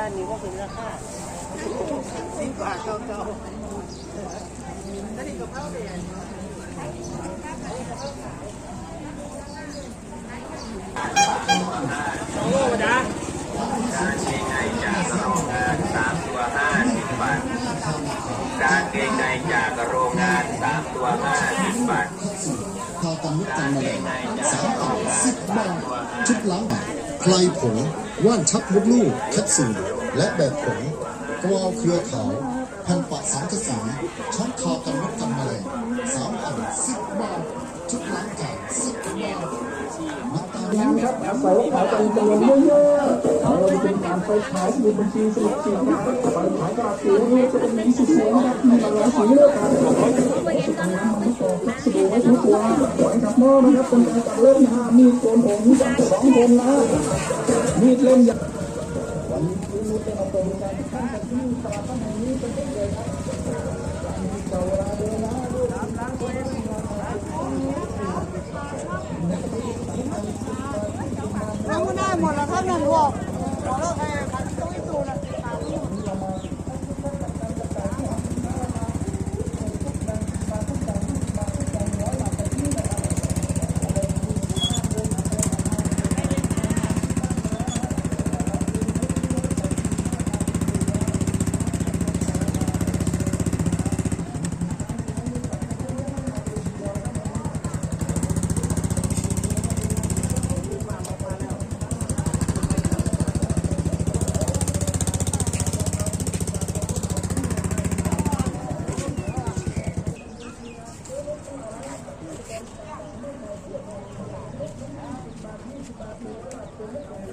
ร้านนี้ก็เป็นราคาสิบบาทเก่าๆแล้วนี่กะเพราเนี่ยกางเกงในจากโรงงานสามตัวห้าสิบบาทกางเกงในจากโรงงานสามตัวห้าสิบบาททากันมุกกันแมลงสามอันสิบบาทชุดล้างบาทไพลผง ว่านชักมดลูกแคปซูลและแบบผงกวาวเครือขาวแผ่นปะสังกะสีช้อนทากันมุกกันแมลงสามอันสิบบาทชุดล้างจานสิบบาทน้ำตาลนะครับอาศัยขายกันจำนวนเยอะๆเราเป็นการไปขายในบัญชีสมุดสีนะครับไปขายกระดาษสีนี่จะเป็นหนังสือเสียงนะครับมีหลากหลายสีเลือกกันขายสุดท้ายมันไม่อครับ ไว้ทุกตัวปล่อยกับหม้อนะครับคนการตัดเล่มนะมีดโกนผมจากสองคนนะมีดเล่มยาววันนี้คือมีเป็นเอาตัวการท่นกันที่ตลาดแห่งนี้เป็นต้นเลยครับเจ้าเวลาเดินนะด้วยน้ำล้างตัวเองน้ำก็ได้หมดแล้วครับนั่นบอกขอเลิกให้ขันต้อง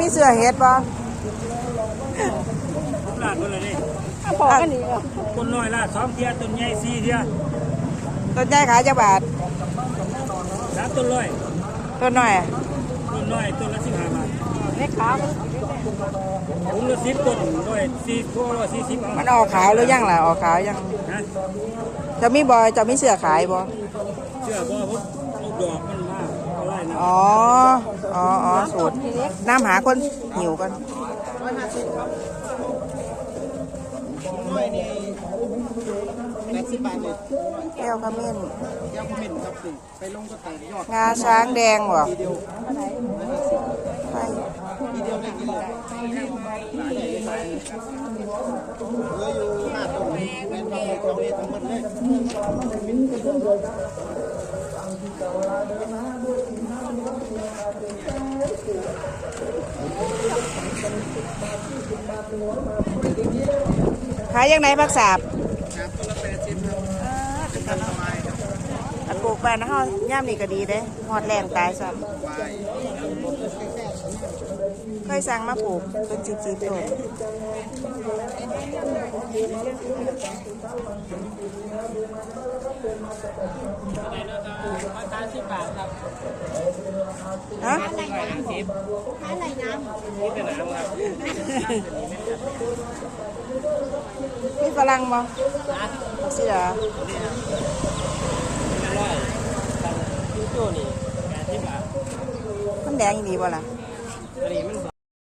มีเสือเห็ดบ่ลาดคนเลยนี่พอกันนี่คนน้อยลาดสองเทียต้นใหญ่สี่เทียต้นใหญ่ขายจะบาทสามต้นร้อยต้นน้อยอะต้นน้อยต้นละสิบห้าบาทเล็กขาวถุงละสิบต้นร้อยสี่ตัวร้อยสี่สิบเอามันออกขาวหรือยังล่ะออกขาวยังนะจะมีบอยจะมีเสือขายบ่เชื่อบ่พุ ทลูกดอกมันมากเอาไรนะอ๋อ อ๋ออ๋อสูตร น้ำหาคนหิวกันร้อยห้าสิบครับน้อยนี่แปดสิบบาทเลยแก้วขมิ้นยาคุมินครับสิไปลงก็แต่ยอดงาช้างแดงบ่ทีเดียวไปทีเดียวได้กินเลยเหลืออยู่ห้าต้นแม่นบางตรงนี้ทั้งหมดเลย ขายยังไงพักสาบปลูกบ้านเฮาย่ามนี่ก็ดีเด้หอดแรงตายซ้วายำเคยสั่งมาปลูกเป็นสิบสิบต้น ราคาสิบบาทครับ ฮะ สิบอะไรน้ำนี่เป็นน้ำครับ มีฝรั่งบ่สิเหรอ ร้อยยูโจนี่แปดสิบบาท มันแดงอีหลีบ่ล่ะ อันนี้มัน